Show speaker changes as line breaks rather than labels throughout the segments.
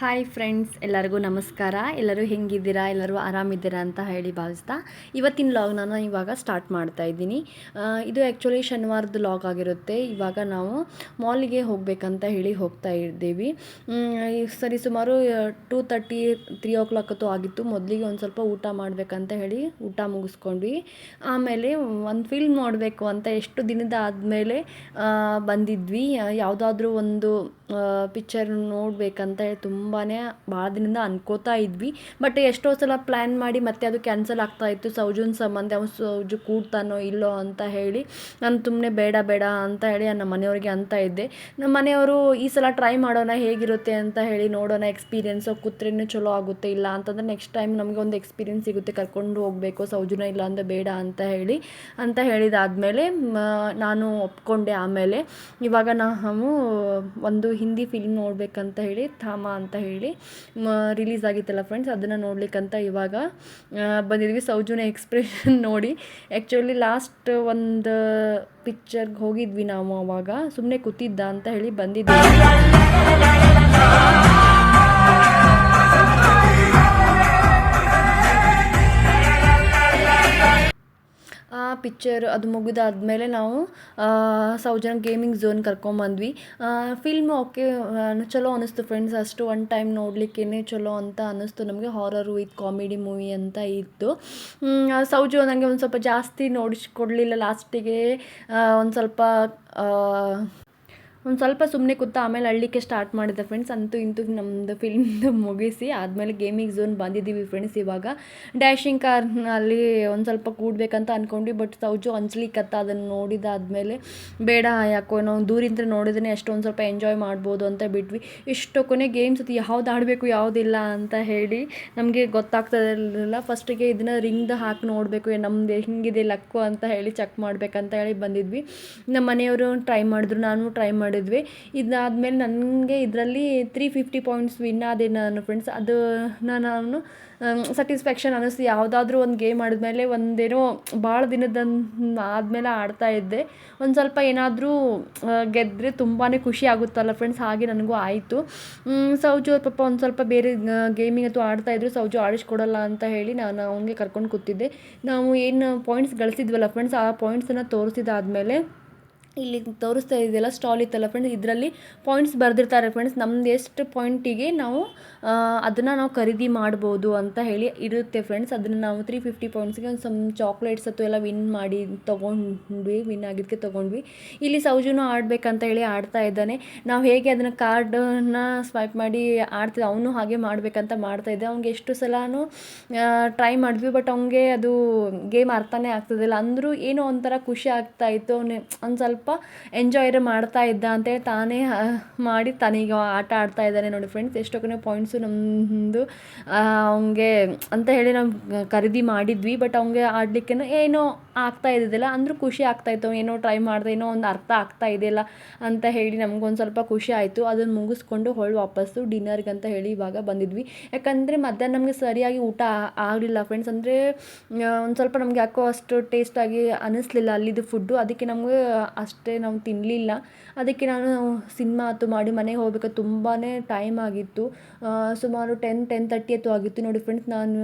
Hi friends ಎಲ್ಲರಿಗೂ ನಮಸ್ಕಾರ. ಎಲ್ಲರೂ ಹೆಂಗಿದ್ದೀರಾ? ಎಲ್ಲರೂ ಆರಾಮಿದ್ದೀರಾ ಅಂತ ಹೇಳಿ ಭಾವಿಸ್ತಾ. ಇವತ್ತಿನ ಲಾಗ್ ನಾನು ಇವಾಗ ಸ್ಟಾರ್ಟ್ ಮಾಡ್ತಾ ಇದ್ದೀನಿ. ಇದು ಆ್ಯಕ್ಚುಲಿ ಶನಿವಾರದ ಲಾಗ್ ಆಗಿರುತ್ತೆ. ಇವಾಗ ನಾವು ಮಾಲಿಗೆ ಹೋಗಬೇಕಂತ ಹೇಳಿ ಹೋಗ್ತಾ ಇದ್ದೀವಿ. ಸರಿ ಸುಮಾರು two thirty three o'clock ಹೊತ್ತು ಆಗಿತ್ತು. ಮೊದಲಿಗೆ ಒಂದು ಸ್ವಲ್ಪ ಊಟ ಮಾಡಬೇಕಂತ ಹೇಳಿ ಊಟ ಮುಗಿಸ್ಕೊಂಡ್ವಿ. ಆಮೇಲೆ ಒಂದು ಫಿಲ್ಮ್ ನೋಡಬೇಕು ಅಂತ ಎಷ್ಟು ದಿನದ ಆದಮೇಲೆ ಬಂದಿದ್ವಿ. ಯಾವುದಾದ್ರೂ ಒಂದು ಪಿಕ್ಚರ್ ನೋಡಬೇಕಂತ ಹೇಳಿ ತುಂಬಾ ಭಾಳ ದಿನದಿಂದ ಅನ್ಕೋತಾ ಇದ್ವಿ. ಬಟ್ ಎಷ್ಟೋ ಸಲ ಪ್ಲ್ಯಾನ್ ಮಾಡಿ ಮತ್ತೆ ಅದು ಕ್ಯಾನ್ಸಲ್ ಆಗ್ತಾ ಇತ್ತು. ಸೌಜುನ್ ಸಂಬಂಧ ಅವ್ನು ಸೌಜು ಕೂಡ್ತಾನೋ ಇಲ್ಲೋ ಅಂತ ಹೇಳಿ. ನಾನು ಸುಮ್ಮನೆ ಬೇಡ ಬೇಡ ಅಂತ ಹೇಳಿ ನಮ್ಮ ಮನೆಯವ್ರಿಗೆ ಅಂತ ಇದ್ದೆ. ನಮ್ಮ ಮನೆಯವರು ಈ ಸಲ ಟ್ರೈ ಮಾಡೋಣ, ಹೇಗಿರುತ್ತೆ ಅಂತ ಹೇಳಿ ನೋಡೋಣ ಎಕ್ಸ್ಪೀರಿಯೆನ್ಸ್ ಕೂತ್ರೇನು ಚಲೋ ಆಗುತ್ತೆ, ಇಲ್ಲ ಅಂತಂದ್ರೆ ನೆಕ್ಸ್ಟ್ ಟೈಮ್ ನಮಗೆ ಒಂದು ಎಕ್ಸ್ಪೀರಿಯೆನ್ಸ್ ಸಿಗುತ್ತೆ, ಕರ್ಕೊಂಡು ಹೋಗಬೇಕು, ಸೌಜುನ ಇಲ್ಲ ಅಂದರೆ ಬೇಡ ಅಂತ ಹೇಳಿ, ಅಂತ ಹೇಳಿದಾದಮೇಲೆ ನಾನು ಒಪ್ಕೊಂಡೆ ಆಮೇಲೆ. ಇವಾಗ ನಾವು ಒಂದು ಹಿಂದಿ ಫಿಲ್ಮ್ ನೋಡಬೇಕಂತ ಹೇಳಿ, ಥಾಮ ಅಂತ ಹೇಳಿ ರಿಲೀಸ್ ಆಗಿತ್ತಲ್ಲ ಫ್ರೆಂಡ್ಸ್ ಅದನ್ನು ನೋಡ್ಲಿಕ್ಕಂತ ಇವಾಗ ಬಂದಿದ್ವಿ. ಸೌಜುನ ಎಕ್ಸ್ಪ್ರೆಷನ್ ನೋಡಿ. ಆ್ಯಕ್ಚುಲಿ ಲಾಸ್ಟ್ ಒಂದು ಪಿಕ್ಚರ್ಗೆ ಹೋಗಿದ್ವಿ ನಾವು ಅವಾಗ. ಸುಮ್ಮನೆ ಕೂತಿದ್ದ ಅಂತ ಹೇಳಿ ಬಂದಿದ್ವಿ. ಆ ಪಿಕ್ಚರ್ ಅದು ಮುಗಿದಾದ್ಮೇಲೆ ನಾವು ಸೌಜನ್ ಗೇಮಿಂಗ್ ಝೋನ್ ಕರ್ಕೊಂಬಂದ್ವಿ ಫಿಲ್ಮ್ ಓಕೆ ಚಲೋ ಅನ್ನಿಸ್ತು ಫ್ರೆಂಡ್ಸ್ ಅಷ್ಟು ಒನ್ ಟೈಮ್ ನೋಡಲಿಕ್ಕೇ ಚಲೋ ಅಂತ ಅನ್ನಿಸ್ತು ನಮಗೆ ಹಾರರ್ ವಿತ್ ಕಾಮಿಡಿ ಮೂವಿ ಅಂತ ಇತ್ತು. ಸೌಜು ನನಗೆ ಒಂದು ಸ್ವಲ್ಪ ಜಾಸ್ತಿ ನೋಡಿಸ್ಕೊಡ್ಲಿಲ್ಲ ಲಾಸ್ಟಿಗೆ ಒಂದು ಸ್ವಲ್ಪ ಒಂದು ಸ್ವಲ್ಪ ಸುಮ್ಮನೆ ಕೂತ ಆಮೇಲೆ ಅಳ್ಳಿಕ್ಕೆ ಸ್ಟಾರ್ಟ್ ಮಾಡಿದೆ ಫ್ರೆಂಡ್ಸ್ ಅಂತೂ ಇಂತೂ ನಮ್ಮದು ಫಿಲ್ಮ್ದು ಮುಗಿಸಿ, ಆದಮೇಲೆ ಗೇಮಿಂಗ್ ಝೋನ್ ಬಂದಿದ್ದೀವಿ ಫ್ರೆಂಡ್ಸ್ ಇವಾಗ. ಡ್ಯಾಶಿಂಗ್ ಕಾರ್ನಲ್ಲಿ ಒಂದು ಸ್ವಲ್ಪ ಕೂಡಬೇಕಂತ ಅಂದ್ಕೊಂಡ್ವಿ ಬಟ್ ಸೌಜು ಹಂಚ್ಲಿಕ್ಕತ್ತ ಅದನ್ನು ನೋಡಿದಾದ್ಮೇಲೆ, ಬೇಡ ಯಾಕೋ ನಾವು ದೂರಿಂದ ನೋಡಿದ್ರೆ ಅಷ್ಟೊಂದು ಸ್ವಲ್ಪ ಎಂಜಾಯ್ ಮಾಡ್ಬೋದು ಅಂತ ಬಿಟ್ವಿ. ಇಷ್ಟು ಕೊನೆ ಗೇಮ್ಸ್ ಅದು ಯಾವ್ದು ಆಡಬೇಕು ಯಾವುದಿಲ್ಲ ಅಂತ ಹೇಳಿ ನಮಗೆ ಗೊತ್ತಾಗ್ತದಿರಲಿಲ್ಲ ಫಸ್ಟಿಗೆ ಇದನ್ನ ರಿಂಗ್ದು ಹಾಕಿ ನೋಡಬೇಕು ನಮ್ಮದು ಹೆಂಗಿದೆ ಲಕ್ಕು ಅಂತ ಹೇಳಿ ಚೆಕ್ ಮಾಡಬೇಕಂತ ಹೇಳಿ ಬಂದಿದ್ವಿ. ನಮ್ಮ ಮನೆಯವರು ಟ್ರೈ ಮಾಡಿದ್ರು, ನಾನು ಟ್ರೈ ಮಾಡಿದ್ವಿ. ಇದಾದಮೇಲೆ ನನಗೆ ಇದರಲ್ಲಿ ತ್ರೀ ಫಿಫ್ಟಿ ಪಾಯಿಂಟ್ಸ್ ವಿನ್ ಆದೆ ನಾನು ಫ್ರೆಂಡ್ಸ್ ಅದು ನಾನು ಸ್ಯಾಟಿಸ್ಫ್ಯಾಕ್ಷನ್ ಅನ್ನಿಸ್ತು ಯಾವುದಾದ್ರೂ ಒಂದು ಗೇಮ್ ಆಡಿದ್ಮೇಲೆ ಒಂದೇನೋ ಭಾಳ ದಿನದ ಆದಮೇಲೆ ಆಡ್ತಾ ಇದ್ದೆ. ಒಂದು ಸ್ವಲ್ಪ ಏನಾದರೂ ಗೆದ್ದರೆ ತುಂಬಾ ಖುಷಿ ಆಗುತ್ತಲ್ಲ ಫ್ರೆಂಡ್ಸ್ ಹಾಗೆ ನನಗೂ ಆಯಿತು. ಸೌಜು ಅವ್ರ ಪಾಪ ಒಂದು ಸ್ವಲ್ಪ ಬೇರೆ ಗೇಮಿಂಗ್ ಅಥವಾ ಆಡ್ತಾಯಿದ್ರು ಸೌಜು ಆಡಿಸ್ಕೊಡಲ್ಲ ಅಂತ ಹೇಳಿ ನಾನು ಅವನಿಗೆ ಕರ್ಕೊಂಡು ಕೂತಿದ್ದೆ. ನಾವು ಏನು ಪಾಯಿಂಟ್ಸ್ ಗಳಿಸಿದ್ವಲ್ಲ ಫ್ರೆಂಡ್ಸ್ ಆ ಪಾಯಿಂಟ್ಸನ್ನು ತೋರಿಸಿದಾದ್ಮೇಲೆ ಇಲ್ಲಿ ತೋರಿಸ್ತಾ ಇದೆಯಲ್ಲ ಸ್ಟಾಲ್ ಇತ್ತಲ್ಲ ಫ್ರೆಂಡ್ಸ್ ಇದರಲ್ಲಿ ಪಾಯಿಂಟ್ಸ್ ಬರೆದಿರ್ತಾರೆ ಫ್ರೆಂಡ್ಸ್ ನಮ್ದು ಎಷ್ಟು ಪಾಯಿಂಟಿಗೆ ನಾವು ಅದನ್ನು ನಾವು ಖರೀದಿ ಮಾಡ್ಬೋದು ಅಂತ ಹೇಳಿ ಇರುತ್ತೆ ಫ್ರೆಂಡ್ಸ್ ಅದನ್ನು ನಾವು ತ್ರೀ ಫಿಫ್ಟಿ ಪಾಯಿಂಟ್ಸ್ಗೆ ಒಂದು ಸಮ್ ಚಾಕ್ಲೇಟ್ಸ್ ಅಥವಾ ಎಲ್ಲ ವಿನ್ ಮಾಡಿ ತೊಗೊಂಡ್ವಿ ವಿನ್ ಆಗಿದ್ದಕ್ಕೆ ತೊಗೊಂಡ್ವಿ. ಇಲ್ಲಿ ಸೌಜುನು ಆಡಬೇಕಂತ ಹೇಳಿ ಆಡ್ತಾ ಇದ್ದಾನೆ. ನಾವು ಹೇಗೆ ಅದನ್ನು ಕಾರ್ಡನ್ನ ಸ್ವೈಪ್ ಮಾಡಿ ಆಡ್ತಿದ್ದೆ, ಅವನು ಹಾಗೆ ಮಾಡಬೇಕಂತ ಮಾಡ್ತಾ ಇದ್ದೆ. ಅವ್ನಿಗೆ ಎಷ್ಟು ಸಲನೂ ಟ್ರೈ ಮಾಡಿದ್ವಿ ಬಟ್ ಅವ್ನಿಗೆ ಅದು ಗೇಮ್ ಅರ್ಥನೇ ಆಗ್ತದಿಲ್ಲ ಅಂದರೂ ಏನೋ ಒಂಥರ ಖುಷಿ ಆಗ್ತಾ ಇತ್ತು. ಅವನು ಒಂದು ಸ್ವಲ್ಪ ಎಂಜಾಯ್ ಮಾಡ್ತಾ ಇದ್ದ ಅಂತೇಳಿ ತಾನೇ ಮಾಡಿ ತಾನೀಗ ಆಟ ಆಡ್ತಾ ಇದ್ದಾನೆ ನೋಡಿ ಫ್ರೆಂಡ್ಸ್ ಎಷ್ಟೊಕ್ಕನೆ ಪಾಯಿಂಟ್ಸು ನಮ್ಮದು ಅವನಿಗೆ ಅಂತ ಹೇಳಿ ನಾವು ಖರೀದಿ ಮಾಡಿದ್ವಿ ಬಟ್ ಅವ್ನಿಗೆ ಆಡಲಿಕ್ಕೆ ಏನೋ ಆಗ್ತಾ ಇದ್ದಿದ್ದಿಲ್ಲ. ಅಂದರೂ ಖುಷಿ ಆಗ್ತಾ ಇತ್ತು. ಏನೋ ಟ್ರೈ ಮಾಡಿದೆ, ಏನೋ ಒಂದು ಅರ್ಥ ಆಗ್ತಾ ಇದೆಯಲ್ಲ ಅಂತ ಹೇಳಿ ನಮಗೊಂದು ಸ್ವಲ್ಪ ಖುಷಿ ಆಯಿತು. ಅದನ್ನು ಮುಗಿಸ್ಕೊಂಡು ಹೊಳ್ಳಿ ವಾಪಸ್ಸು ಡಿನ್ನರ್ಗೆ ಅಂತ ಹೇಳಿ ಇವಾಗ ಬಂದಿದ್ವಿ. ಯಾಕಂದರೆ ಮಧ್ಯಾಹ್ನ ನಮಗೆ ಸರಿಯಾಗಿ ಊಟ ಆಗಲಿಲ್ಲ ಫ್ರೆಂಡ್ಸ್ ಅಂದರೆ ಒಂದು ಸ್ವಲ್ಪ ನಮಗೆ ಯಾಕೋ ಅಷ್ಟು ಟೇಸ್ಟಾಗಿ ಅನ್ನಿಸ್ಲಿಲ್ಲ ಅಲ್ಲಿದ್ದು ಫುಡ್ಡು ಅದಕ್ಕೆ ನಮಗೆ ಅಷ್ಟೇ ನಾವು ತಿನ್ನಲಿಲ್ಲ ಅದಕ್ಕೆ ನಾನು ಸಿನಿಮಾ ಆಯ್ತು ಮಾಡಿ ಮನೆಗೆ ಹೋಗ್ಬೇಕಾದ್ರೆ ತುಂಬಾ ಟೈಮ್ ಆಗಿತ್ತು. ಸುಮಾರು ಟೆನ್ ಟೆನ್ ತರ್ಟಿ ಅಥವಾ ಆಗಿತ್ತು. ನೋಡಿ ಫ್ರೆಂಡ್ಸ್ ನಾನು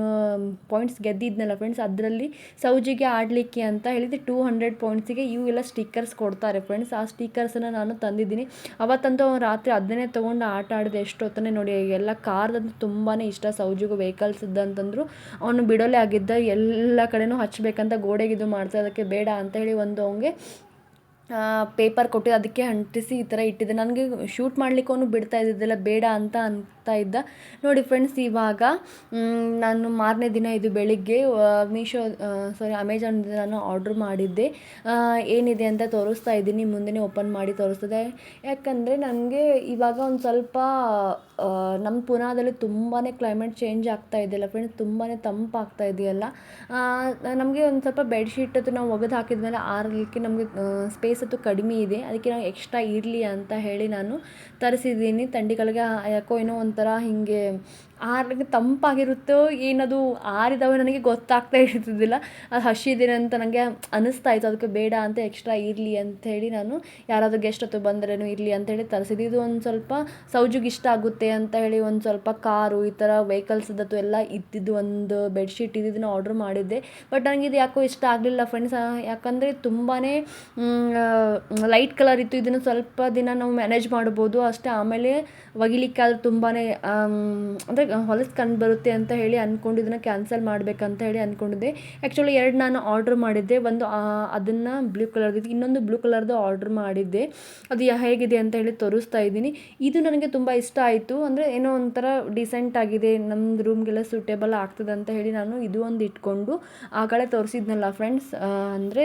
ಪಾಯಿಂಟ್ಸ್ ಗೆದ್ದಿದ್ನಲ್ಲ ಫ್ರೆಂಡ್ಸ್ ಅದರಲ್ಲಿ ಸೌಜಿಗೆ ಆಡಲಿಕ್ಕೆ ಅಂತ ಹೇಳಿದ್ರೆ ಟೂ ಹಂಡ್ರೆಡ್ ಪಾಯಿಂಟ್ಸಿಗೆ ಇವು ಎಲ್ಲ ಸ್ಟಿಕ್ಕರ್ಸ್ ಕೊಡ್ತಾರೆ ಫ್ರೆಂಡ್ಸ್ ಆ ಸ್ಟಿಕ್ಕರ್ಸನ್ನು ನಾನು ತಂದಿದ್ದೀನಿ. ಅವತ್ತಂತೂ ರಾತ್ರಿ ಅದನ್ನೇ ತೊಗೊಂಡು ಆಟ ಆಡಿದೆ ಎಷ್ಟೊತ್ತನೇ ನೋಡಿ, ಎಲ್ಲ ಕಾರ್ದಂತೂ ತುಂಬಾ ಇಷ್ಟ ಸೌಜಿಗೂ ವೆಹಿಕಲ್ಸ್ ಇದ್ದಂತಂದ್ರು ಅವನು ಬಿಡೋಲೆ ಆಗಿದ್ದ, ಎಲ್ಲ ಕಡೆನೂ ಹಚ್ಚಬೇಕಂತ ಇದು ಮಾಡ್ತಾ ಅದಕ್ಕೆ ಬೇಡ ಅಂತ ಹೇಳಿ ಒಂದು ಅವನಿಗೆ ಪೇಪರ್ ಕೊಟ್ಟು ಅದಕ್ಕೆ ಅಂಟಿಸಿ ಈ ಥರ ಇಟ್ಟಿದ್ದೆ. ನನಗೆ ಶೂಟ್ ಮಾಡಲಿಕ್ಕೆ ಅವನು ಬಿಡ್ತಾ ಇದ್ದಿದ್ದಿಲ್ಲ, ಬೇಡ ಅಂತ ಅಂತ ಇದ್ದ. ನೋಡಿ ಫ್ರೆಂಡ್ಸ್ ಇವಾಗ ನಾನು ಮಾರನೇ ದಿನ ಇದು ಬೆಳಿಗ್ಗೆ ಮೀಶೋ ಸಾರಿ ಅಮೆಝಾನಿಂದ ನಾನು ಆರ್ಡ್ರ್ ಮಾಡಿದ್ದೆ. ಏನಿದೆ ಅಂತ ತೋರಿಸ್ತಾ ಇದ್ದೀನಿ, ಮುಂದೆನೇ ಓಪನ್ ಮಾಡಿ ತೋರಿಸ್ತದೆ. ಯಾಕಂದರೆ, ನನಗೆ ಇವಾಗ ಒಂದು ಸ್ವಲ್ಪ ನಮ್ಮ ಪುನಾದಲ್ಲಿ ತುಂಬಾ ಕ್ಲೈಮೇಟ್ ಚೇಂಜ್ ಆಗ್ತಾ ಇದೆಯಲ್ಲ ಫ್ರೆಂಡ್ಸ್ ತುಂಬಾ ತಂಪಾಗ್ತಾ ಇದೆಯಲ್ಲ. ನಮಗೆ ಒಂದು ಸ್ವಲ್ಪ ಬೆಡ್ಶೀಟ್ ಅದು ನಾವು ಒಗೆದು ಹಾಕಿದ್ಮೇಲೆ ಆರಲಿಕ್ಕೆ ನಮಗೆ ಸ್ಪೇಸ್ ಅಂತೂ ಕಡಿಮೆ ಇದೆ. ಅದಕ್ಕೆ ನಾವು ಎಕ್ಸ್ಟ್ರಾ ಇರಲಿ ಅಂತ ಹೇಳಿ ನಾನು ತರಿಸಿದ್ದೀನಿ. ತಂಡಿಗಳಿಗೆ ಯಾಕೋ ಏನೋ ಒಂಥರ ಹೀಗೆ ಆರಲಿಕ್ಕೆ ತಂಪಾಗಿರುತ್ತೋ ಏನದು ಆರಿದಾವೆ ನನಗೆ ಗೊತ್ತಾಗ್ತಾ ಇರ್ತಿದ್ದಿಲ್ಲ ಅದು ಹಸಿದೀನಿ ಅಂತ ನನಗೆ ಅನ್ನಿಸ್ತಾ ಇತ್ತು. ಅದಕ್ಕೆ ಬೇಡ ಅಂತ ಎಕ್ಸ್ಟ್ರಾ ಇರಲಿ ಹೇಳಿ ನಾನು ಯಾರಾದರೂ ಗೆಸ್ಟ್ ಹತ್ತು ಬಂದರೇನು ಇರಲಿ ಅಂತೇಳಿ ತರಿಸಿದ್ದು. ಇದು ಒಂದು ಸ್ವಲ್ಪ ಸೌಜುಗೆ ಇಷ್ಟ ಆಗುತ್ತೆ ಅಂತ ಹೇಳಿ ಒಂದು ಸ್ವಲ್ಪ ಕಾರು ಈ ಥರ ವೆಹಿಕಲ್ಸ್ದತ್ತು ಎಲ್ಲ ಇದ್ದಿದ್ದು ಒಂದು ಬೆಡ್ಶೀಟ್ ಇದ್ದಿದ್ದನ್ನ ಆರ್ಡ್ರ್ ಮಾಡಿದ್ದೆ. ಬಟ್ ನನಗೆ ಇದು ಯಾಕೋ ಇಷ್ಟ ಆಗಲಿಲ್ಲ ಫ್ರೆಂಡ್ಸ್ ಯಾಕಂದರೆ ತುಂಬಾ ಲೈಟ್ ಕಲರ್ ಇತ್ತು. ಇದನ್ನು ಸ್ವಲ್ಪ ದಿನ ನಾವು ಮ್ಯಾನೇಜ್ ಮಾಡ್ಬೋದು. ಅಷ್ಟೇ ಆಮೇಲೆ ಒಗಿಲಿಕ್ಕೆ ಆದ್ರೆ ತುಂಬಾ ಅಂದರೆ ಹೊಲಸು ಕಂಡು ಬರುತ್ತೆ ಅಂತ ಹೇಳಿ ಅಂದ್ಕೊಂಡು ಇದನ್ನು ಕ್ಯಾನ್ಸಲ್ ಮಾಡಬೇಕಂತ ಹೇಳಿ ಅಂದ್ಕೊಂಡಿದ್ದೆ ಆ್ಯಕ್ಚುಲಿ ಎರಡು ನಾನು ಆರ್ಡ್ರ್ ಮಾಡಿದ್ದೆ. ಒಂದು ಅದನ್ನು ಬ್ಲೂ ಕಲರ್ದು ಇನ್ನೊಂದು ಬ್ಲೂ ಕಲರ್ದು ಆರ್ಡ್ರ್ ಮಾಡಿದ್ದೆ. ಅದು ಹೇಗಿದೆ ಅಂತ ಹೇಳಿ ತೋರಿಸ್ತಾ ಇದ್ದೀನಿ. ಇದು ನನಗೆ ತುಂಬ ಇಷ್ಟ ಆಯಿತು. ಅಂದರೆ ಏನೋ ಒಂಥರ ಡಿಸೆಂಟ್ ಆಗಿದೆ ನಮ್ಮದು ರೂಮ್ಗೆಲ್ಲ ಸೂಟೇಬಲ್ ಆಗ್ತದೆ ಅಂತ ಹೇಳಿ ನಾನು ಇದು ಒಂದು ಇಟ್ಕೊಂಡು ಆ ಕಡೆ ತೋರಿಸಿದ್ನಲ್ಲ ಫ್ರೆಂಡ್ಸ್ ಅಂದರೆ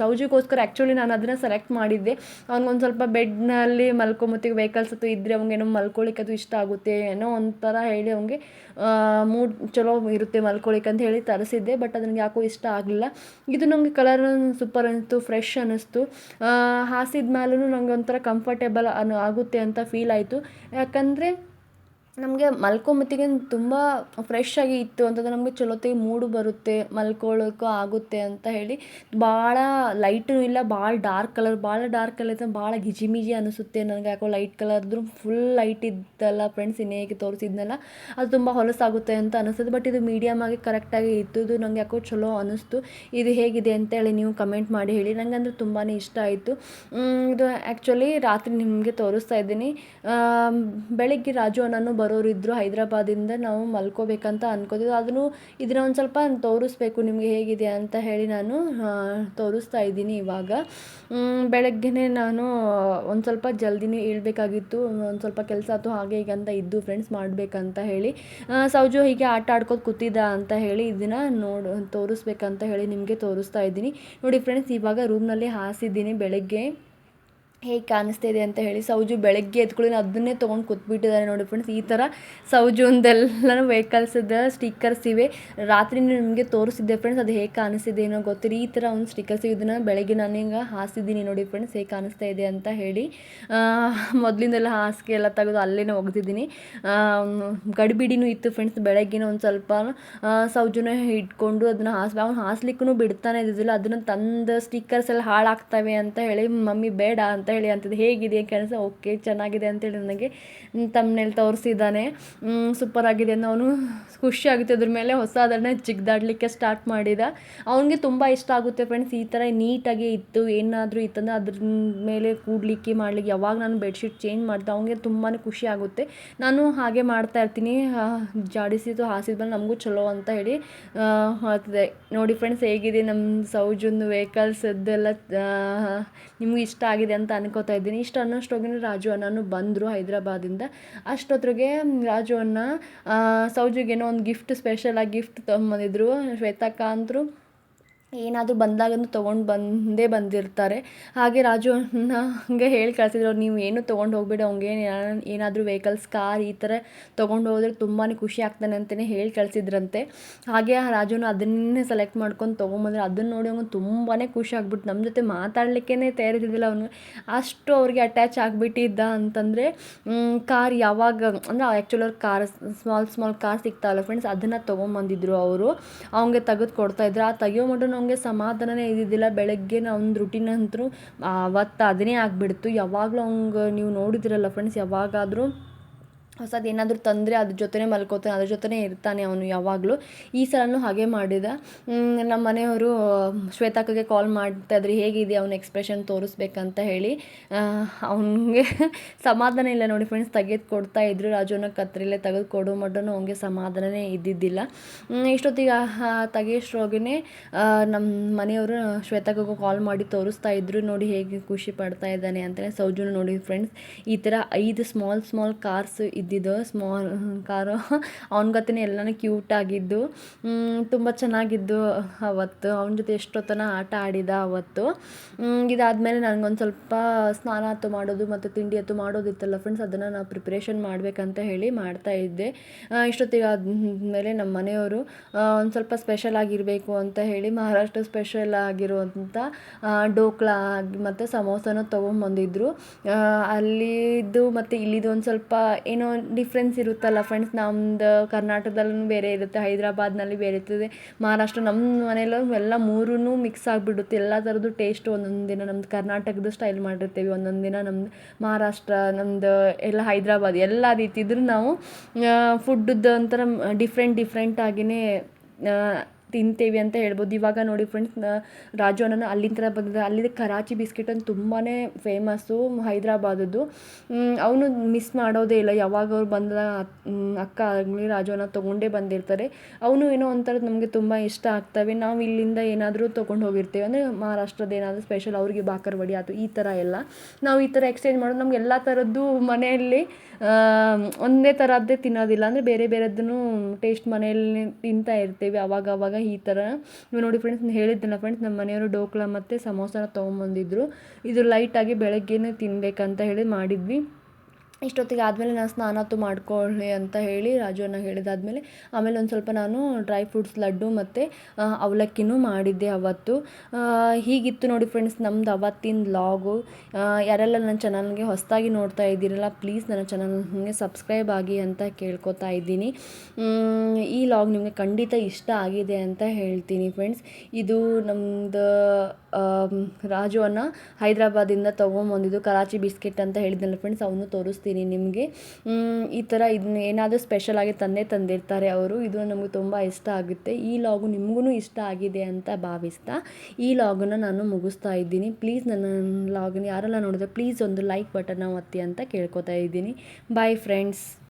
ಸೌಜಿಗೋಸ್ಕರ ಆ್ಯಕ್ಚುಲಿ ನಾನು ಅದನ್ನು ಸೆಲೆಕ್ಟ್ ಮಾಡಿದ್ದೆ. ಅವ್ನಿಗೊಂದು ಸ್ವಲ್ಪ ಬೆಡ್ನಲ್ಲಿ ಮಲ್ಕೊಂಬತ್ತಿಗೆ ವೆಹಿಕಲ್ಸ್ ಅಥವಾ ಇದ್ದರೆ ಅವ್ನಿಗೇನೋ ಮಲ್ಕೊಳ್ಳಿಕ್ಕೆ ಅದು ಇಷ್ಟ ಆಗುತ್ತೆ, ಏನೋ ಒಂಥರ ಹೇಳಿ ಅವ್ನಿಗೆ ಮೂಡ್ ಚಲೋ ಇರುತ್ತೆ ಮಲ್ಕೊಳ್ಳಿಕ್ಕೆ ಅಂತ ಹೇಳಿ ತರಿಸಿದ್ದೆ ಬಟ್ ಅದು ನನಗೆ ಯಾಕೋ ಇಷ್ಟ ಆಗಲಿಲ್ಲ. ಇದು ನನಗೆ ಕಲರ್ ಸೂಪರ್ ಅನಿಸ್ತು ಫ್ರೆಶ್ ಅನ್ನಿಸ್ತು ಹಾಸಿದ ಮೇಲೂ ನನಗೆ ಒಂಥರ ಕಂಫರ್ಟೇಬಲ್ ಅನ್, ಆಗುತ್ತೆ ಅಂತ ಫೀಲ್ ಆಯಿತು. ಯಾಕಂದರೆ ನಮಗೆ ಮಲ್ಕೊಂಬತ್ತಿಗೆ ತುಂಬ ಫ್ರೆಶ್ ಆಗಿ ಇತ್ತು ಅಂತಂದ್ರೆ ನಮಗೆ ಚಲೋತ್ತಿಗೆ ಮೂಡು ಬರುತ್ತೆ ಮಲ್ಕೊಳ್ಳೋಕ್ಕೂ ಆಗುತ್ತೆ ಅಂತ ಹೇಳಿ ಭಾಳ ಲೈಟೂ ಇಲ್ಲ ಭಾಳ ಡಾರ್ಕ್ ಕಲರ್ ಭಾಳ ಡಾರ್ಕ್ ಕಲರ್ ಇತ್ತು ಭಾಳ ಗಿಜಿಮಿಜಿ ಅನಿಸುತ್ತೆ ನನಗೆ ಯಾಕೋ ಲೈಟ್ ಕಲರ್ದು ಫುಲ್ ಲೈಟ್ ಇದ್ದಲ್ಲ ಫ್ರೆಂಡ್ಸ್ ಇನ್ನೇಗೆ ತೋರಿಸಿದ್ನಲ್ಲ, ಅದು ತುಂಬ ಹೊಲಸಾಗುತ್ತೆ ಅಂತ ಅನಿಸುತ್ತೆ. ಬಟ್ ಇದು ಮೀಡಿಯಮ್ ಆಗಿ ಕರೆಕ್ಟಾಗಿ ಇತ್ತು ಇದು ನಂಗೆ ಯಾಕೋ ಚಲೋ ಅನಿಸ್ತು. ಇದು ಹೇಗಿದೆ ಅಂತೇಳಿ ನೀವು ಕಮೆಂಟ್ ಮಾಡಿ ಹೇಳಿ ನನಗೆ ಅಂದರೆ ತುಂಬಾ ಇಷ್ಟ ಆಯಿತು. ಇದು ಆ್ಯಕ್ಚುಲಿ ರಾತ್ರಿ ನಿಮಗೆ ತೋರಿಸ್ತಾ ಇದ್ದೀನಿ. ಬೆಳಿಗ್ಗೆ ರಾಜು ಅಣ್ಣನು ಬರೋರಿದ್ದರು ಹೈದ್ರಾಬಾದಿಂದ ನಾವು ಮಲ್ಕೋಬೇಕಂತ ಅನ್ಕೋತಿದ್ವಿ. ಅದನ್ನು ಇದನ್ನ ಒಂದು ಸ್ವಲ್ಪ ತೋರಿಸ್ಬೇಕು ನಿಮಗೆ ಹೇಗಿದೆ ಅಂತ ಹೇಳಿ ನಾನು ತೋರಿಸ್ತಾ ಇದ್ದೀನಿ ಇವಾಗ. ಬೆಳಗ್ಗೆನೇ ನಾನು ಒಂದು ಸ್ವಲ್ಪ ಜಲ್ದಿನೇ ಏಳಬೇಕಾಗಿತ್ತು ಒಂದು ಸ್ವಲ್ಪ ಕೆಲಸ ಆಯ್ತು, ಹಾಗೆ ಹೀಗೆ ಅಂತ ಇದ್ದು ಫ್ರೆಂಡ್ಸ್ ಮಾಡಬೇಕಂತ ಹೇಳಿ. ಸೌಜು ಹೀಗೆ ಆಟ ಆಡ್ಕೋತ ಕೂತಿದ್ದ ಅಂತ ಹೇಳಿ ಇದನ್ನು ನೋಡು, ತೋರಿಸ್ಬೇಕಂತ ಹೇಳಿ ನಿಮಗೆ ತೋರಿಸ್ತಾ ಇದ್ದೀನಿ. ನೋಡಿ ಫ್ರೆಂಡ್ಸ್ ಇವಾಗ ರೂಮ್ನಲ್ಲಿ ಹಾಸಿದ್ದೀನಿ ಬೆಳಗ್ಗೆ. ಹೇಗೆ ಕಾಣಿಸ್ತಾ ಇದೆ ಅಂತ ಹೇಳಿ ಸೌಜು ಬೆಳಗ್ಗೆ ಎದ್ಕೊಳ್ಳಿ ಅದನ್ನೇ ತೊಗೊಂಡು ಕೂತ್ಬಿಟ್ಟಿದ್ದಾರೆ ನೋಡಿ ಫ್ರೆಂಡ್ಸ್ ಈ ಥರ ಸೌಜು ಒಂದೆಲ್ಲನೂ ವೆಹಿಕಲ್ಸದ ಸ್ಟಿಕ್ಕರ್ಸ್ ಇವೆ. ರಾತ್ರಿ ನಿಮಗೆ ತೋರಿಸಿದ್ದೆ ಫ್ರೆಂಡ್ಸ್ ಅದು ಹೇಗೆ ಕಾಣಿಸ್ತಿದೆ ಏನೋ ಗೊತ್ತಿರಿ ಈ ಥರ ಒಂದು ಸ್ಟಿಕ್ಕರ್ಸ್ ಇದನ್ನು ಬೆಳಗ್ಗೆ ನಾನು ಹಿಂಗೆ ಹಾಸಿದ್ದೀನಿ ನೋಡಿ ಫ್ರೆಂಡ್ಸ್ ಹೇಗೆ ಕಾಣಿಸ್ತಾ ಇದೆ ಅಂತ ಹೇಳಿ. ಮೊದಲಿಂದೆಲ್ಲ ಹಾಸಿಗೆ ಎಲ್ಲ ತೆಗೆದು ಅಲ್ಲೇ ಒಗೆದಿದ್ದೀನಿ. ಗಡಿಬಿಡಿನೂ ಇತ್ತು ಫ್ರೆಂಡ್ಸ್ ಬೆಳಗ್ಗೆನೂ ಒಂದು ಸ್ವಲ್ಪ ಸೌಜುನ ಇಟ್ಕೊಂಡು ಅದನ್ನು ಹಾಸ್, ಅವ್ನು ಹಾಸ್ಲಿಕ್ಕೂ ಬಿಡ್ತಾನೆ ಇದ್ದಿದ್ದಿಲ್ಲ. ಅದನ್ನು ತಂದು ಸ್ಟಿಕ್ಕರ್ಸ್ ಎಲ್ಲ ಹಾಳಾಗ್ತವೆ ಅಂತ ಹೇಳಿ, ಮಮ್ಮಿ, ಬೇಡ ಅಂತ ಹೇಳಿ ಅಂತಿದ್ದು ಹೇಗಿದೆ ಕೆಲಸ? ಓಕೆ ಚೆನ್ನಾಗಿದೆ ಅಂತೇಳಿ ನನಗೆ ತಮ್ಮನೇಲಿ ತೋರಿಸಿದ್ದಾನೆ. ಸೂಪರ್ ಆಗಿದೆ ಅಂತ ಅವನು ಖುಷಿ ಆಗುತ್ತೆ ಅದ್ರ ಮೇಲೆ. ಹೊಸ ಅದನ್ನೇ ಜಿಗ್ದಾಡಲಿಕ್ಕೆ ಸ್ಟಾರ್ಟ್ ಮಾಡಿದ. ಅವನಿಗೆ ತುಂಬ ಇಷ್ಟ ಆಗುತ್ತೆ ಫ್ರೆಂಡ್ಸ್ ಈ ಥರ ನೀಟಾಗಿ ಇತ್ತು ಏನಾದರೂ ಇತ್ತಂದ್ರೆ ಅದ್ರ ಮೇಲೆ ಕೂಡ್ಲಿಕ್ಕೆ ಮಾಡ್ಲಿಕ್ಕೆ ಯಾವಾಗ ನಾನು ಬೆಡ್ಶೀಟ್ ಚೇಂಜ್ ಮಾಡ್ತಾ ಅವನಿಗೆ ತುಂಬಾ ಖುಷಿ ಆಗುತ್ತೆ. ನಾನು ಹಾಗೆ ಮಾಡ್ತಾ ಇರ್ತೀನಿ ಜಾಡಿಸಿದ್ದು ಹಾಸಿದ್ಮೇಲೆ ನಮಗೂ ಚಲೋ ಅಂತ ಹೇಳಿ ಆ, ನೋಡಿ ಫ್ರೆಂಡ್ಸ್ ಹೇಗಿದೆ ನಮ್ಮ ಸೌಜನ್ ವೆಹಿಕಲ್ಸ್ ಅದೆಲ್ಲ ನಿಮ್ಗೆ ಇಷ್ಟ ಆಗಿದೆ ಅಂತ ಅನ್ಕೋತಾ ಇದ್ದೀನಿ. ಇಷ್ಟು ಅನ್ನೋಷ್ಟೊಗಿನ ರಾಜು ಅಣ್ಣನು ಬಂದರು ಹೈದ್ರಾಬಾದಿಂದ ಅಷ್ಟೊತ್ತಿಗೆ ರಾಜು ಅಣ್ಣ ಸೌಜುಗೇನೋ ಒಂದು ಗಿಫ್ಟ್ ಸ್ಪೆಷಲಾಗಿ ಗಿಫ್ಟ್ ತೊಗೊಂಬಂದಿದ್ರು ಶ್ವೇತಕ್ಕ ಅಂತರು. ಏನಾದರೂ ಬಂದಾಗಂದು ತೊಗೊಂಡು ಬಂದೇ ಬಂದಿರ್ತಾರೆ. ಹಾಗೆ ರಾಜು ಹಂಗೆ ಹೇಳಿ ಕಳಿಸಿದ್ರು ಅವ್ರು ನೀವು ಏನು ತೊಗೊಂಡು ಹೋಗ್ಬೇಡಿ, ಅವ್ನಿಗೆ ಏನಾದರೂ ವೆಹಿಕಲ್ಸ್ ಕಾರ್ ಈ ಥರ ತೊಗೊಂಡು ಹೋದ್ರೆ ತುಂಬಾ ಖುಷಿ ಆಗ್ತಾನೆ ಅಂತಲೇ ಹೇಳಿ ಕಳಿಸಿದ್ರಂತೆ. ಹಾಗೆ ಆ ರಾಜುನ ಅದನ್ನೇ ಸೆಲೆಕ್ಟ್ ಮಾಡ್ಕೊಂಡು ತೊಗೊಂಬಂದ್ರೆ ಅದನ್ನು ನೋಡಿ ಅವ್ನಿಗೆ ತುಂಬಾ ಖುಷಿ ಆಗ್ಬಿಟ್ಟು. ನಮ್ಮ ಜೊತೆ ಮಾತಾಡಲಿಕ್ಕೇ ತಯಾರಿದ್ದಿಲ್ಲ ಅವನು. ಅಷ್ಟು ಅವ್ರಿಗೆ ಅಟ್ಯಾಚ್ ಆಗಿಬಿಟ್ಟಿದ್ದ ಅಂತಂದರೆ ಕಾರ್ ಯಾವಾಗ, ಅಂದರೆ ಆ್ಯಕ್ಚುಲಿ ಅವ್ರ ಕಾರ್ ಸ್ಮಾಲ್ ಸ್ಮಾಲ್ ಕಾರ್ ಸಿಗ್ತಾವಲ್ಲ ಫ್ರೆಂಡ್ಸ್ ಅದನ್ನು ತೊಗೊಂಬಂದಿದ್ರು ಅವರು. ಅವ್ನಿಗೆ ತೆಗೆದು ಕೊಡ್ತಾಯಿದ್ರು ಆ ತೆಗೆಯೋ ಮಟ್ಟ ಅವ್ನಿಗೆ ಸಮಾಧಾನನೇ ಇದ್ದಿದ್ದಿಲ್ಲ. ಬೆಳಗ್ಗೆ ಒಂದು ರುಟೀನ್ ಅಂತೂ ಅವತ್ತು ಅದನ್ನೇ ಆಗಿಬಿಡ್ತು. ಯಾವಾಗಲೂ ಅವ್ನಿಗೆ ನೀವು ನೋಡಿದಿರಲ್ಲ ಫ್ರೆಂಡ್ಸ್ ಯಾವಾಗಾದರೂ ಹೊಸದು ಏನಾದರೂ ತಂದರೆ ಅದ್ರ ಜೊತೆನೇ ಮಲ್ಕೋತಾನೆ, ಅದ್ರ ಜೊತೆನೇ ಇರ್ತಾನೆ ಅವನು ಯಾವಾಗಲೂ. ಈ ಸಲನೂ ಹಾಗೆ ಮಾಡಿದ. ನಮ್ಮ ಮನೆಯವರು ಶ್ವೇತಾಕಗೆ ಕಾಲ್ ಮಾಡ್ತಾ ಇದ್ರು, ಹೇಗಿದೆ ಅವ್ನ ಎಕ್ಸ್ಪ್ರೆಷನ್ ತೋರಿಸ್ಬೇಕಂತ ಹೇಳಿ. ಅವನಿಗೆ ಸಮಾಧಾನ ಇಲ್ಲ ನೋಡಿ ಫ್ರೆಂಡ್ಸ್ ತೆಗೆದು ಕೊಡ್ತಾ ಇದ್ರು. ರಾಜುನ ಕತ್ರಿಲೆ ತೆಗೆದು ಕೊಡೋ ಮಟ್ಟನು ಅವನಿಗೆ ಸಮಾಧಾನನೇ ಇದ್ದಿದ್ದಿಲ್ಲ. ಇಷ್ಟೊತ್ತಿಗೆ ತೆಗಿಯೋಷ್ಟ್ರೊಳಗೇ ನಮ್ಮ ಮನೆಯವರು ಶ್ವೇತಾಕಗೂ ಕಾಲ್ ಮಾಡಿ ತೋರಿಸ್ತಾ ಇದ್ರು. ನೋಡಿ ಹೇಗೆ ಖುಷಿ ಪಡ್ತಾ ಇದ್ದಾನೆ ಅಂತಲೇ ಸೌಜುನು ನೋಡಿ ಫ್ರೆಂಡ್ಸ್ ಈ ಥರ ಐದು ಸ್ಮಾಲ್ ಸ್ಮಾಲ್ ಕಾರ್ಸ್ ಇದ್ದು ಇದ್ದಿದ್ದು ಸ್ಮಾಲ್ ಕಾರು. ಅವ್ನಿಗತ್ತೇ ಎಲ್ಲನೂ ಕ್ಯೂಟ್ ಆಗಿದ್ದು ತುಂಬ ಚೆನ್ನಾಗಿದ್ದು ಅವತ್ತು. ಅವನ ಜೊತೆ ಎಷ್ಟೊತ್ತನ ಆಟ ಆಡಿದ ಅವತ್ತು. ಇದಾದಮೇಲೆ ನನಗೊಂದು ಸ್ವಲ್ಪ ಸ್ನಾನ ಅತ್ತು ಮಾಡೋದು ಮತ್ತು ತಿಂಡಿ ಅತ್ತು ಮಾಡೋದಿತ್ತಲ್ಲ ಫ್ರೆಂಡ್ಸ್ ಅದನ್ನು ನಾವು ಪ್ರಿಪ್ರೇಷನ್ ಮಾಡಬೇಕಂತ ಹೇಳಿ ಮಾಡ್ತಾ ಇದ್ದೆ. ಇಷ್ಟೊತ್ತಿಗೆ ಆದಮೇಲೆ ನಮ್ಮ ಮನೆಯವರು ಒಂದು ಸ್ವಲ್ಪ ಸ್ಪೆಷಲ್ ಆಗಿರಬೇಕು ಅಂತ ಹೇಳಿ ಮಹಾರಾಷ್ಟ್ರ ಸ್ಪೆಷಲ್ ಆಗಿರುವಂಥ ಡೋಕ್ಲಾ ಮತ್ತು ಸಮೋಸನೂ ತೊಗೊಂಬಂದಿದ್ರು. ಅಲ್ಲಿದ್ದು ಮತ್ತು ಇಲ್ಲಿದ್ದು ಒಂದು ಸ್ವಲ್ಪ ಏನೋ ಡಿಫ್ರೆನ್ಸ್ ಇರುತ್ತಲ್ಲ ಫ್ರೆಂಡ್ಸ್ ನಮ್ದು ಕರ್ನಾಟಕದಲ್ಲೂ ಬೇರೆ ಇರುತ್ತೆ, ಹೈದ್ರಾಬಾದ್ನಲ್ಲಿ ಬೇರೆ ಇರ್ತದೆ, ಮಹಾರಾಷ್ಟ್ರ ನಮ್ಮ ಮನೆಯಲ್ಲೂ ಎಲ್ಲ ಮೂರೂ ಮಿಕ್ಸ್ ಆಗಿಬಿಡುತ್ತೆ. ಎಲ್ಲ ಥರದ್ದು ಟೇಸ್ಟ್ ಒಂದೊಂದು ದಿನ. ನಮ್ದು ಕರ್ನಾಟಕದ ಸ್ಟೈಲ್ ಮಾಡಿರ್ತೀವಿ ಒಂದೊಂದು ದಿನ. ನಮ್ದು ಮಹಾರಾಷ್ಟ್ರ ನಮ್ಮದು ಎಲ್ಲ ಹೈದ್ರಾಬಾದ್ ಎಲ್ಲ ರೀತಿದ್ರು ನಾವು ಫುಡ್ಡದ್ದು ಒಂಥರ ಡಿಫ್ರೆಂಟ್ ಡಿಫ್ರೆಂಟ್ ಆಗಿಯೇ ತಿಂತೇವೆ ಅಂತ ಹೇಳ್ಬೋದು. ಇವಾಗ ನೋಡಿ ಫ್ರೆಂಡ್ಸ್ ರಾಜು ಅಣ್ಣನ ಅಲ್ಲಿಂದ ಬಂದಿದೆ ಅಲ್ಲಿ ಕರಾಚಿ ಬಿಸ್ಕೆಟ್ ಅಂತ ತುಂಬಾ ಫೇಮಸ್ಸು ಹೈದ್ರಾಬಾದದ್ದು. ಅವನು ಮಿಸ್ ಮಾಡೋದೇ ಇಲ್ಲ. ಯಾವಾಗ ಅವ್ರು ಬಂದ ಅಕ್ಕ ಆಗಲಿ, ರಾಜು ಅಣ್ಣ ತೊಗೊಂಡೇ ಬಂದಿರ್ತಾರೆ. ಅವನು ಏನೋ ಒಂಥರದ್ದು ನಮಗೆ ತುಂಬ ಇಷ್ಟ ಆಗ್ತವೆ. ನಾವು ಇಲ್ಲಿಂದ ಏನಾದರೂ ತೊಗೊಂಡು ಹೋಗಿರ್ತೀವಿ. ಅಂದರೆ ಮಹಾರಾಷ್ಟ್ರದ ಏನಾದರೂ ಸ್ಪೆಷಲ್ ಅವ್ರಿಗೆ ಬಾಕರ್ವಡಿ ಅದು ಈ ಥರ ಎಲ್ಲ. ನಾವು ಈ ಥರ ಎಕ್ಸ್ಚೇಂಜ್ ಮಾಡೋದು ನಮ್ಗೆ ಎಲ್ಲ ಥರದ್ದು ಮನೆಯಲ್ಲಿ ಒಂದೇ ಥರದ್ದೇ ತಿನ್ನೋದಿಲ್ಲ. ಅಂದರೆ ಬೇರೆ ಬೇರೆದನ್ನು ಟೇಸ್ಟ್ ಮನೆಯಲ್ಲಿ ತಿಂತಾ ಇರ್ತೀವಿ. ಅವಾಗ ಅವಾಗ ಈ ಥರ ನೀವು ನೋಡಿ ಫ್ರೆಂಡ್ಸ್ ಹೇಳಿದ್ದೆನ ಫ್ರೆಂಡ್ಸ್ ನಮ್ಮ ಮನೆಯವರು ಡೋಕ್ಲಾ ಮತ್ತು ಸಮೋಸನ ತೊಗೊಂಬಂದಿದ್ರು. ಇದು ಲೈಟಾಗಿ ಬೆಳಗ್ಗೆನೇ ತಿನ್ನಬೇಕಂತ ಹೇಳಿ ಮಾಡಿದ್ವಿ. ಇಷ್ಟೊತ್ತಿಗೆ ಆದಮೇಲೆ ನಾನು ಸ್ನಾನ ಅಂತೂ ಮಾಡ್ಕೊಳ್ಳಿ ಅಂತ ಹೇಳಿ ರಾಜು ಅಣ್ಣ ಹೇಳಿದಾದ್ಮೇಲೆ ಆಮೇಲೆ ಒಂದು ಸ್ವಲ್ಪ ನಾನು ಡ್ರೈ ಫ್ರೂಟ್ಸ್, ಲಡ್ಡು ಮತ್ತು ಅವಲಕ್ಕಿನೂ ಮಾಡಿದ್ದೆ ಅವತ್ತು. ಹೀಗಿತ್ತು ನೋಡಿ ಫ್ರೆಂಡ್ಸ್ ನಮ್ದು ಅವತ್ತಿನ ಲಾಗು ಯಾರೆಲ್ಲ ನನ್ನ ಚಾನಲ್ಗೆ ಹೊಸದಾಗಿ ನೋಡ್ತಾ ಇದ್ದೀರಲ್ಲ ಪ್ಲೀಸ್ ನನ್ನ ಚಾನಲ್ಗೆ ಸಬ್ಸ್ಕ್ರೈಬ್ ಆಗಿ ಅಂತ ಕೇಳ್ಕೊತಾ ಇದ್ದೀನಿ. ಈ ಲಾಗ್ ನಿಮಗೆ ಖಂಡಿತ ಇಷ್ಟ ಆಗಿದೆ ಅಂತ ಹೇಳ್ತೀನಿ ಫ್ರೆಂಡ್ಸ್ ಇದು ನಮ್ಮದು ರಾಜು ಹೈದರಾಬಾದಿಂದ ತೊಗೊಂಬಂದಿದ್ದು ಕರಾಚಿ ಬಿಸ್ಕೆಟ್ ಅಂತ ಹೇಳಿದ್ನಲ್ಲ ಫ್ರೆಂಡ್ಸ್ ಅವನು ತೋರಿಸ್ತೀನಿ ನಿಮಗೆ. ಈ ಥರ ಇದನ್ನ ಏನಾದರೂ ಸ್ಪೆಷಲಾಗಿ ತಂದೇ ತಂದಿರ್ತಾರೆ ಅವರು. ಇದು ನಮಗೆ ತುಂಬ ಇಷ್ಟ ಆಗುತ್ತೆ. ಈ ಲಾಗು ನಿಮಗೂ ಇಷ್ಟ ಆಗಿದೆ ಅಂತ ಭಾವಿಸ್ತಾ ಈ ಲಾಗನ್ನು ನಾನು ಮುಗಿಸ್ತಾ ಇದ್ದೀನಿ. ಪ್ಲೀಸ್ ನನ್ನ ಲಾಗನ್ನು ಯಾರೆಲ್ಲ ನೋಡಿದ್ರೆ ಪ್ಲೀಸ್ ಒಂದು ಲೈಕ್ ಬಟನ್ನ ಒತ್ತಿ ಅಂತ ಕೇಳ್ಕೊತಾ ಇದ್ದೀನಿ. Bye friends